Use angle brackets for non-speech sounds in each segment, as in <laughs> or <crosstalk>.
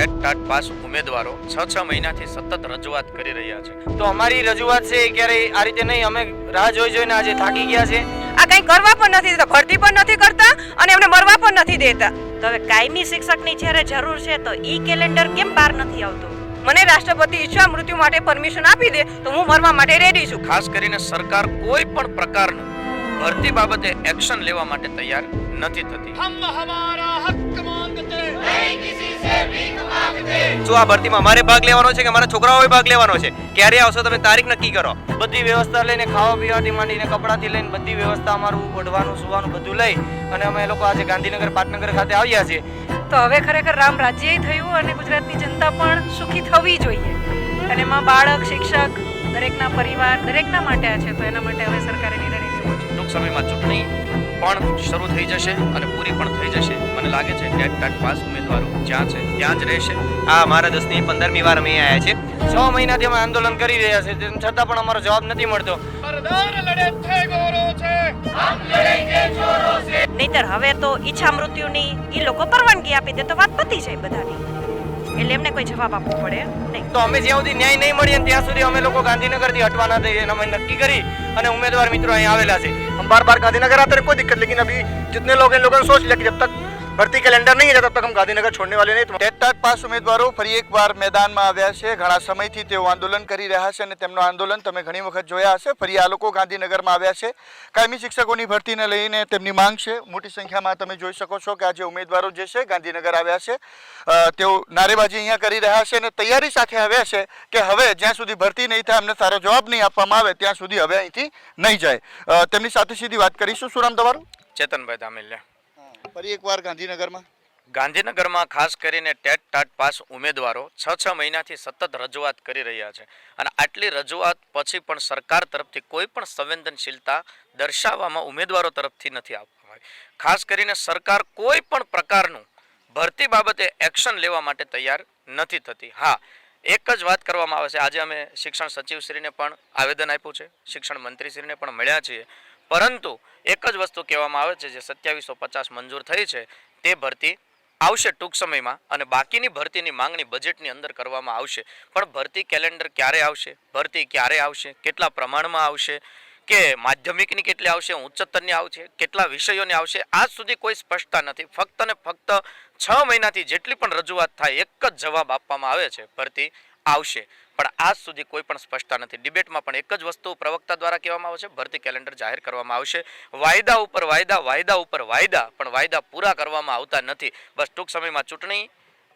TET TAT pass ઉમેદવારો છ છ મહિનાથી સતત રજૂઆત કરી રહ્યા છે. તો અમારી રજૂઆત છે ક્યારે ક્યારેય આ રીતે નહીં અમે રાહ જોઈ જોઈને આજે થાકી ગયા છે. આ કંઈ કરવા પણ નથી દેતા ભરતી પણ નથી કરતા અને એમને મરવા પણ નથી દેતા. તો હવે કાયમી શિક્ષકની જ્યારે જરૂર છે તો ઈ કેલેન્ડર કેમ બહાર નથી આવતું? મને રાષ્ટ્રપતિ ઈચ્છા મૃત્યુ માટે પરમિશન આપી દે તો હું મરવા માટે રેડી છું. ખાસ કરીને સરકાર કોઈ પણ પ્રકારનું ભરતી બાબતે એક્શન લેવા માટે તૈયાર નથી થતી. શું આ ભરતીમાં મારે ભાગ લેવાનો છે કે મારા છોકરાઓએ ભાગ લેવાનો છે ક્યારે આવશો તમે તારીખ નક્કી કરો. બધી વ્યવસ્થા લઈને ખાવા પીવાથી માંડીને કપડાથી લઈને બધી વ્યવસ્થા અમારું ઓઢવાનું સુવાનું બધું લઈ અને અમે લોકો આજે ગાંધીનગર પાટનગર ખાતે આવ્યા છીએ. તો હવે ખરેખર રામ રાજ્ય થયું અને ગુજરાતની જનતા પણ સુખી થવી જોઈએ. અને એમાં બાળક શિક્ષક દરેકના પરિવાર દરેકના માટે આ છે તો એના માટે હવે સરકારે નિર્ણય લેવો જોઈએ ટૂંક સમયમાં ચૂંટણી પણ શરૂ થઈ જશે અને પૂરી પણ થઈ જશે. મને લાગે છે ટેટ ટાટ પાસ ઉમેદવારો જ્યાં છે ત્યાં જ રહેશે. આ અમારા દસની પંદરમી વાર અમે આવ્યા છે છ મહિનાથી અમે આંદોલન કરી રહ્યા છે તેમ છતાં પણ અમારો જવાબ નથી મળતો. નહીતર હવે તો ઈચ્છા મૃત્યુની એ લોકો પરવાનગી આપી દે તો વાત પતી જાય બધાની. એટલે એમને કોઈ જવાબ આપવો પડે નહીં. તો અમે જ્યાં સુધી ન્યાય નહીં મળીએ ત્યાં સુધી અમે લોકો ગાંધીનગરથી હટવાના થઈએ અમે નક્કી કરી અને ઉમેદવાર મિત્રો અહીં આવેલા છે. બાર બાર ગાંધીનગર गांधीनगर आते हैं कोई दिक्कत लेकिन अभी લોકો સોચ લે કે ने सोच ભરતી કેલેન્ડર નહીં રહેતા તક હમ ગાંધીનગર છોડને વાલે નહીં ટેટટાટ પાસ ઉમેદવારો ફરી એકવાર મેદાનમાં આવ્યા છે. ઘણા સમયથી તેઓ આંદોલન કરી રહ્યા છે અને તેમનું આંદોલન તમે ઘણી વખત જોયા હશે. ફરી આ લોકો ગાંધીનગરમાં આવ્યા છે. કાયમી શિક્ષકોની ભરતીને લઈને તેમની માંગ છે. મોટી સંખ્યામાં તમે જોઈ શકો છો કે આજે ઉમેદવારો જે છે ગાંધીનગર આવ્યા છે. તેઓ નારેબાજી અહીંયા કરી રહ્યા છે અને તૈયારી સાથે આવ્યા છે કે હવે જ્યાં સુધી ભરતી નહીં થાય અમને સારો જવાબ નહીં આપવામાં આવે ત્યાં સુધી હવે અહીંથી નહીં જાય. તેમની સાથે સીધી વાત કરીશું. શું નામ તમારું? ચેતનભાઈ ધામેલિયા. ફરી એકવાર ગાંધીનગરમાં? ગાંધીનગરમાં ખાસ કરીને ટેટ ટાટ પાસ ઉમેદવારો છ છ મહિનાથી સતત રજૂઆત કરી રહ્યા છે. અને આટલી રજૂઆત પછી પણ સરકાર તરફથી કોઈ પણ સંવેદનશીલતા દર્શાવવામાં ઉમેદવારો તરફથી નથી આપવામાં આવી ખાસ કરીને સરકાર કોઈ પણ પ્રકારનું ભરતી બાબતે એક્શન લેવા માટે તૈયાર નથી થતી. હા, એક જ વાત કરવામાં આવે છે. આજે અમે શિક્ષણ સચિવશ્રીને પણ આવેદન આપ્યું છે. શિક્ષણ મંત્રીશ્રીને પણ મળ્યા છીએ. પરંતુ એક જ વસ્તુ કહેવામાં આવે છે જે સત્યાવીસો પચાસ મંજૂર થઈ છે, તે ભરતી આવશે ટૂંક સમયમાં અને બાકીની ભરતીની માંગણી બજેટની અંદર કરવામાં આવશે. પણ ભરતી કેલેન્ડર ક્યારે આવશે? ભરતી ક્યારે આવશે? કેટલા પ્રમાણમાં આવશે? કે માધ્યમિકની કેટલી આવશે? ઉચ્ચતરની આવશે? કેટલા વિષયોની આવશે? આજ સુધી કોઈ સ્પષ્ટતા નથી. ફક્ત ને ફક્ત છ મહિનાથી જેટલી પણ રજૂઆત થાય, એક જ જવાબ આપવામાં આવે છે. ભરતી આવશે. પણ આજ સુધી કોઈ પણ સ્પષ્ટતા નથી. ડિબેટમાં પણ એક જ વસ્તુ પ્રવક્તા દ્વારા કહેવામાં આવે છે, ભરતી કેલેન્ડર જાહેર કરવામાં આવશે. વાયદા ઉપર વાયદા વાયદા ઉપર વાયદા, પણ વાયદા પૂરા કરવામાં આવતા નથી. બસ ટૂંક સમયમાં ચૂંટણી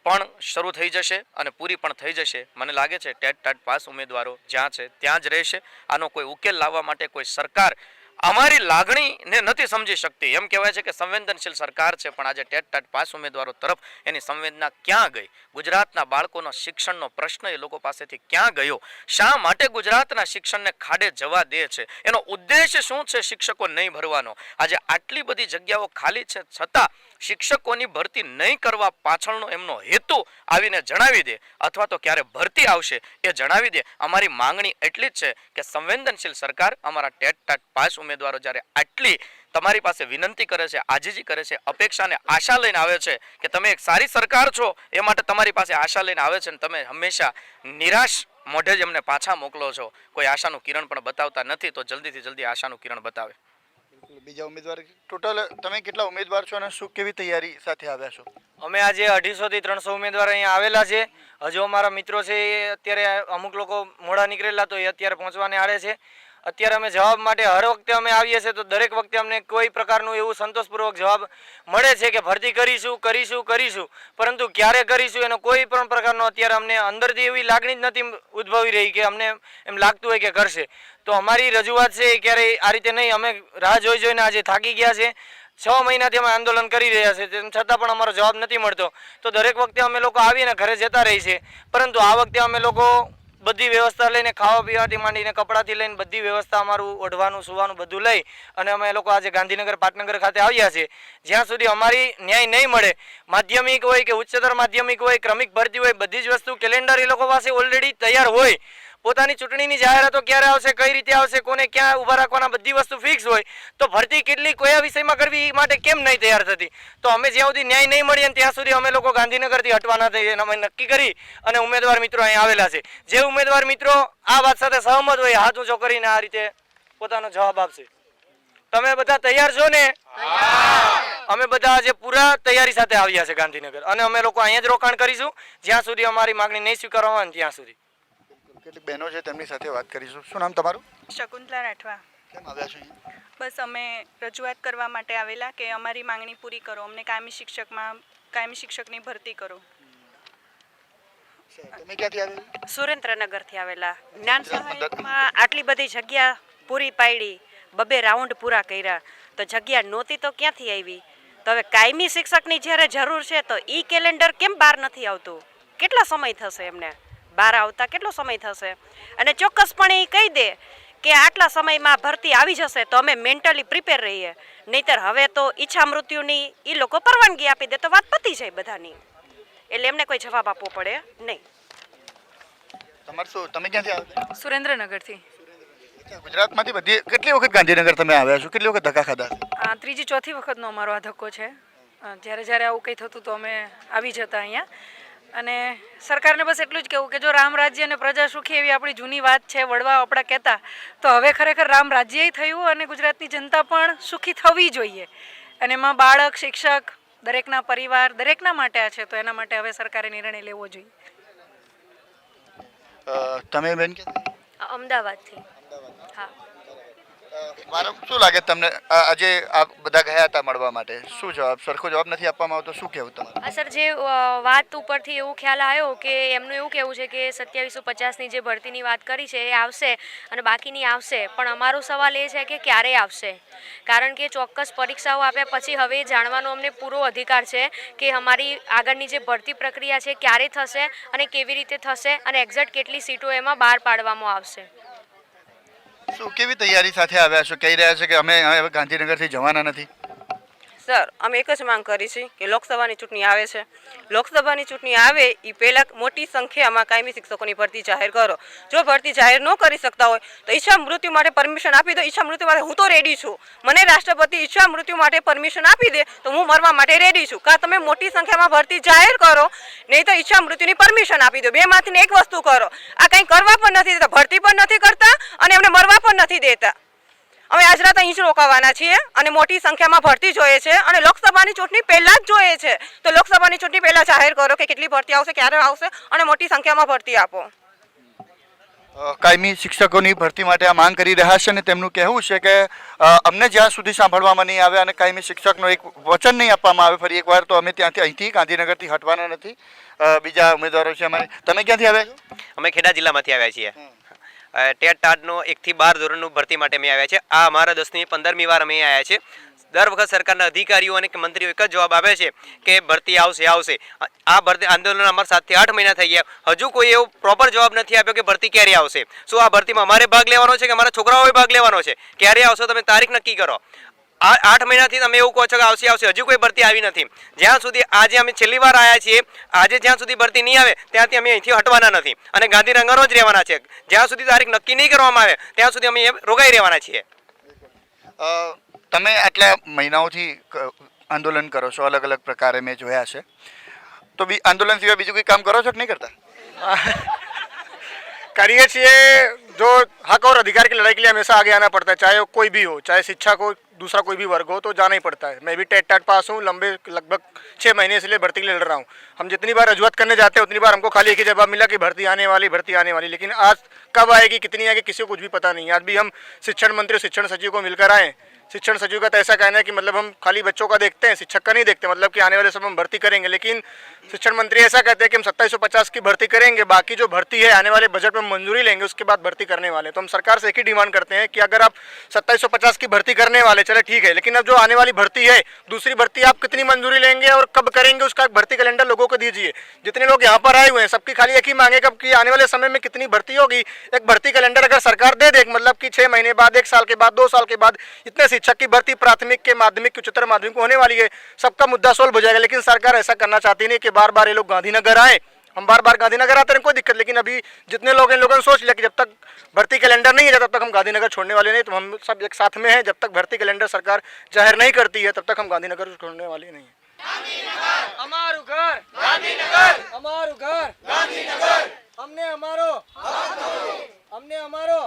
પણ શરૂ થઈ જશે અને પૂરી પણ થઈ જશે. મને લાગે છે, ટેટ ટાટ પાસ ઉમેદવારો જ્યાં છે, ત્યાં જ રહેશે. આનો કોઈ ઉકેલ લાવવા માટે કોઈ સરકાર અમારી લાગણીને નથી સમજી શકતી. એમ કહેવાય છે કે સંવેદનશીલ સરકાર છે, પણ આજે ટેટ ટાટ પાસ ઉમેદવારો તરફ એની સંવેદના ક્યાં ગઈ? ગુજરાતના બાળકોનો શિક્ષણનો પ્રશ્ન એ લોકો પાસેથી ક્યાં ગયો? શા માટે ગુજરાતના શિક્ષણને ખાડે જવા દે છે? એનો ઉદ્દેશ શું છે શિક્ષકો નહીં ભરવાનો? આજે આટલી બધી જગ્યાઓ ખાલી છે, છતાં શિક્ષકોની ભરતી નહીં કરવા પાછળનો એમનો હેતુ આવીને જણાવી દે અથવા તો ક્યારે ભરતી આવશે એ જણાવી દે. અમારી માંગણી એટલી જ છે કે સંવેદનશીલ સરકાર અમારા ટેટ ટાટ પાસ ઉમેદવારો જ્યારે આટલી તમારી પાસે વિનંતી કરે છે, આજીજી કરે છે, અપેક્ષાને આશા લઈને આવે છે કે તમે એક સારી સરકાર છો, એ માટે તમારી પાસે આશા લઈને આવે છે અને તમે હંમેશા નિરાશ મોઢે જ એમને પાછા મોકલો છો. કોઈ આશાનું કિરણ પણ બતાવતા નથી તો જલ્દીથી જલ્દી આશાનું કિરણ બતાવે. બીજા ઉમેદવાર ટોટલ તમે કેટલા ઉમેદવાર છો અને શું કેવી તૈયારી સાથે આવ્યા છો? અમે આજે અઢીસો થી ત્રણસો ઉમેદવાર અહીંયા આવેલા છે. હજુ અમારા મિત્રો છે એ અત્યારે અમુક લોકો મોડા નીકળેલા તો એ અત્યારે પહોંચવાને આડે છે. અત્યારે અમે જવાબ માટે હર વખતે અમે આવીએ છીએ, તો દરેક વખતે અમને કોઈ પ્રકારનું એવું સંતોષપૂર્વક જવાબ મળે છે કે ભરતી કરીશું કરીશું કરીશું. પરંતુ ક્યારે કરીશું એનો કોઈ પણ પ્રકારનો અત્યારે અમને અંદરથી એવી લાગણી જ નથી ઉદ્ભવી રહી કે અમને એમ લાગતું હોય કે કરશે. તો અમારી રજૂઆત છે એ ક્યારેય આ રીતે નહીં. અમે રાહ જોઈ જોઈને આજે થાકી ગયા છે. છ મહિનાથી અમે આંદોલન કરી રહ્યા છે. તેમ છતાં પણ અમારો જવાબ નથી મળતો. તો દરેક વખતે અમે લોકો આવીને ઘરે જતા રહી છે પરંતુ આ વખતે અમે લોકો બધી વ્યવસ્થા લઈને ખાવા પીવાથી માંડીને કપડાથી લઈને બધી વ્યવસ્થા અમારું ઓઢવાનું, સુવાનું બધું લઈ અને અમે લોકો આજે ગાંધીનગર, પાટનગર ખાતે આવ્યા છે જ્યાં સુધી અમારી ન્યાય નહીં મળે, માધ્યમિક હોય કે ઉચ્ચતર માધ્યમિક હોય, ક્રમિક ભરતી હોય, બધી જ વસ્તુ કેલેન્ડર એ લોકો પાસે ઓલરેડી તૈયાર હોય. પોતાની ચૂંટણીની જાહેરાતો ક્યારે આવશે કઈ રીતે આવશે કોને ક્યાં ઊભા રાખવાના બધી વસ્તુ ફિક્સ હોય તો ભરતી કેટલી કયા વિષયમાં કરવી એ માટે કેમ નહીં તૈયાર થતી? તો અમે જ્યાં સુધી ન્યાય નહીં મળીએ ત્યાં સુધી અમે લોકો ગાંધીનગરથી હટવાના થઈએ અમે નક્કી કરી અને ઉમેદવાર મિત્રો અહીં આવેલા છે. જે ઉમેદવાર મિત્રો આ વાત સાથે સહમત હોય હાથ ઊંચો કરીને આ રીતે પોતાનો જવાબ આપશે. તમે બધા તૈયાર છો ને? અમે બધા આજે પૂરા તૈયારી સાથે આવ્યા છે ગાંધીનગર અને અમે લોકો અહીંયા જ રોકાણ કરીશું. જ્યાં સુધી અમારી માંગણી નહીં સ્વીકારવામાં ત્યાં સુધી. કેટલીક બહેનો છે તેમની સાથે વાત કરીશું. શું નામ તમારું? શકુંતલા રાઠવા. કેમ આવ્યા છો બસ અમે રજૂઆત કરવા માટે આવેલા કે અમારી માંગણી પૂરી કરો. અમને કાયમી શિક્ષકમાં કાયમી શિક્ષકની ભરતી કરો. તમે ક્યાંથી આવ્યા સુરેન્દ્રનગરથી આવેલા. જ્ઞાન સહાયકમાં આટલી બધી જગ્યા પૂરી પાડી બબે રાઉન્ડ પૂરા કર્યા. તો જગ્યા નહોતી તો ક્યાંથી આવી? તો હવે કાયમી શિક્ષકની જ્યારે જરૂર છે તો ઈ કેલેન્ડર કેમ બહાર નથી આવતું? કેટલા સમય થશે એમને? બહાર આવતા કેટલો સમય થશે? અને ચોક્કસપણે એ કહી દે કે આટલા સમયમાં ભરતી આવી જશે તો અમે મેન્ટલી પ્રિપેર રહીએ. નહીતર હવે તો ઈચ્છા મૃત્યુની એ લોકો પરવાનગી આપી દે તો વાત પતી જાય બધાની. એટલે એમને કોઈ જવાબ આપવો પડે નહીં. તમારે શું તમે ક્યાંથી આવ્યા સુરેન્દ્રનગરથી. ગુજરાતમાંથી બધી કેટલી વખત ગાંધીનગર તમે આવ્યા છો? કેટલી વખત ધક્કા ખાધા? આ ત્રીજી ચોથી વખતનો અમારો આ ધક્કો છે. જ્યારે જ્યારે આવું કંઈ થતું તો અમે આવી જતા અહીંયા. અને સરકારને બસ એટલું જ કહેવું કે જો રામ રાજ્ય અને પ્રજા સુખી એવી આપણી જૂની વાત છે વડવા આપણા કહેતા તો હવે ખરેખર રામ રાજ્ય થયું અને ગુજરાતની જનતા પણ સુખી થવી જોઈએ. અને એમાં બાળક શિક્ષક દરેકના પરિવાર દરેકના માટે આ છે તો એના માટે હવે સરકારે નિર્ણય લેવો જોઈએ. તમે બેન અમદાવાદથી. હા. મારો શું લાગે તમને? આજે આ બધા ગયા હતા મળવા માટે. શું જવાબ? સરખો જવાબ નથી આપવામાં આવતો. શું કહેવું તમારું? સર, જે વાત ઉપરથી એવું ખ્યાલ આવ્યો કે એમનું એવું કહેવું છે કે સત્યાવીસો પચાસની જે ભરતીની વાત કરી છે, એ આવશે અને બાકીની આવશે. પણ અમારો સવાલ એ છે કે ક્યારે આવશે? કારણ કે ચોક્કસ પરીક્ષાઓ આપ્યા પછી હવે જાણવાનો અમને પૂરો અધિકાર છે કે અમારી આગળની જે ભરતી પ્રક્રિયા છે, ક્યારે થશે અને કેવી રીતે થશે અને એક્ઝેક્ટ કેટલી સીટો એમાં બહાર પાડવામાં આવશે. શું, કેવી તૈયારી સાથે આવ્યા છો? કહી રહ્યા છે કે અમે હવે ગાંધીનગરથી જવાના નથી. સર, અમે એક જ માંગ કરી છે કે લોકસભાની ચૂંટણી આવે છે. લોકસભાની ચૂંટણી આવે એ પહેલાં મોટી સંખ્યામાં કાયમી શિક્ષકોની ભરતી જાહેર કરો. જો ભરતી જાહેર ન કરી શકતા હોય, તો ઈચ્છા મૃત્યુ માટે પરમિશન આપી દો. ઈચ્છા મૃત્યુ માટે હું તો રેડી છું. મને રાષ્ટ્રપતિ ઈચ્છા મૃત્યુ માટે પરમિશન આપી દે, તો હું મરવા માટે રેડી છું. કાં તમે મોટી સંખ્યામાં ભરતી જાહેર કરો, નહીં તો ઈચ્છા મૃત્યુની પરમિશન આપી દો. બેમાંથી એક વસ્તુ કરો. આ કંઈ કરવા પણ નથી દેતા, ભરતી પણ નથી કરતા અને એમને મરવા પણ નથી દેતા. અમે આજ રાત અહીં જ રોકાવાના છીએ અને મોટી સંખ્યામાં ભરતી જોઈએ છે અને લોકસભાની ચૂંટણી પહેલાં જ જોઈએ છે. તો લોકસભાની ચૂંટણી પહેલાં જાહેર કરો કે કેટલી ભરતી આવશે ક્યારે આવશે અને મોટી સંખ્યામાં ભરતી આપો. કાયમી શિક્ષકોની ભરતી માટે આ માંગ કરી રહ્યા છે અને તેમનું કહેવું છે કે અમને જ્યાં સુધી સાંભળવામાં નહીં આવે અને કાયમી શિક્ષકનો એક વચન નહીં આપવામાં આવે ફરી એકવાર તો અમે ત્યાંથી અહીંથી ગાંધીનગરથી હટવાના નથી. બીજા ઉમેદવારો છે અમારે. તમે ક્યાંથી આવ્યા છો? અમે ખેડા જિલ્લામાંથી આવ્યા છીએ. ટેટ ટાટનો એકથી બાર ધોરણનું ભરતી માટે અમે આવ્યા છે. આ અમારા દસમી પંદરમી વાર અમે આવ્યા છે. દર વખત સરકારના અધિકારીઓ અને મંત્રીઓ એક જ જવાબ આપે છે કે ભરતી આવશે આવશે. આ ભરતી આંદોલન અમારા સાતથી આઠ મહિના થઈ ગયા. હજુ કોઈ એવો પ્રોપર જવાબ નથી આપ્યો કે ભરતી ક્યારે આવશે. શું આ ભરતીમાં અમારે ભાગ લેવાનો છે કે અમારા છોકરાઓએ ભાગ લેવાનો છે? ક્યારે આવશે તમે તારીખ નક્કી કરો. આઠ મહિનાથી તમે એવું કહો છો કે આવશે આવશે હજુ કોઈ ભરતી આવી નથી જ્યાં સુધી આજે અમે છેલ્લી વાર આવ્યા છીએ આજે જ્યાં સુધી ભરતી નહીં આવે ત્યાંથી અમે અહીંથી હટવાના નથી અને ગાંધીનગર જ રહેવાના છે જ્યાં સુધી તારીખ નક્કી નહીં કરવામાં આવે ત્યાં સુધી અમે અહીંયા રોકાઈ રહેવાના છીએ અ, તમે આટલા મહિનાઓથી ક- આંદોલન કરો છો અલગ અલગ પ્રકારે મેં જોયા છે તો બી આંદોલન સિવાય બીજું કોઈ કામ કરો છો કે નહીં કરતા <laughs> करिए चाहिए जो हक और अधिकार की लड़ाई के लिए हमेशा आगे आना पड़ता है चाहे वो कोई भी हो चाहे शिक्षा को दूसरा कोई भी वर्ग हो तो जाना ही पड़ता है। मैं भी टेट टाट पास हूँ, लंबे लगभग छः महीने से लिए भर्ती के लिए लड़ रहा हूँ। हम जितनी बार रजुआत करने जाते हैं, उतनी बार हमको खाली एक ही जवाब मिला कि भर्ती आने वाली, भर्ती आने वाली। लेकिन आज कब आएगी, कितनी आएगी, किसी को कुछ भी पता नहीं आज भी हम शिक्षण मंत्री शिक्षण सचिव को मिलकर आए शिक्षण सचिव का तो ऐसा कहना है कि मतलब हम खाली बच्चों का देखते हैं, शिक्षक का नहीं देखते मतलब कि आने वाले समय में भर्ती करेंगे, लेकिन शिक्षण मंत्री ऐसा कहते हैं कि हम सत्ताईस की भर्ती करेंगे, बाकी जो भर्ती है, आने वाले बजट में मंजूरी लेंगे, उसके बाद भर्ती करने वाले तो हम सरकार से एक ही डिमांड करते हैं कि अगर आप सत्ताईस की भर्ती करने वाले, चले ठीक है, लेकिन अब जो आने वाली भर्ती है, दूसरी भर्ती आप कितनी मंजूरी लेंगे और कब करेंगे, उसका भर्ती कैलेंडर लोगों को दीजिए। जितने लोग यहाँ पर आए हुए हैं, सबकी खाली एक ही मांगे कब कि आने वाले समय में कितनी भर्ती होगी, एक भर्ती कैलेंडर अगर सरकार दे दे मतलब कि छः महीने बाद, एक साल के बाद, दो साल के बाद, इतने शिक्षक की भर्ती प्राथमिक के माध्यमिक उच्चतर माध्यमिक होने वाली है। सबका मुद्दा सोल्व हो जाएगा लेकिन सरकार ऐसा करना चाहती नहीं कि बार बार ये लोग गांधीनगर आए। हम बार बार गांधीनगर आते हैं कोई दिक्कत लेकिन अभी जितने लोग हैं लोगों ने सोच लिया कि जब तक भर्ती कैलेंडर नहीं है तब तक हम गांधीनगर छोड़ने वाले नहीं तो हम सब एक साथ में हैं। जब तक भर्ती कैलेंडर सरकार ज़ाहिर नहीं करती है तब तक हम गांधीनगर छोड़ने वाले नहीं है। हमारो घर। गांधीनगर। हमारो घर। गांधीनगर। हमने हमारो हमने हमारो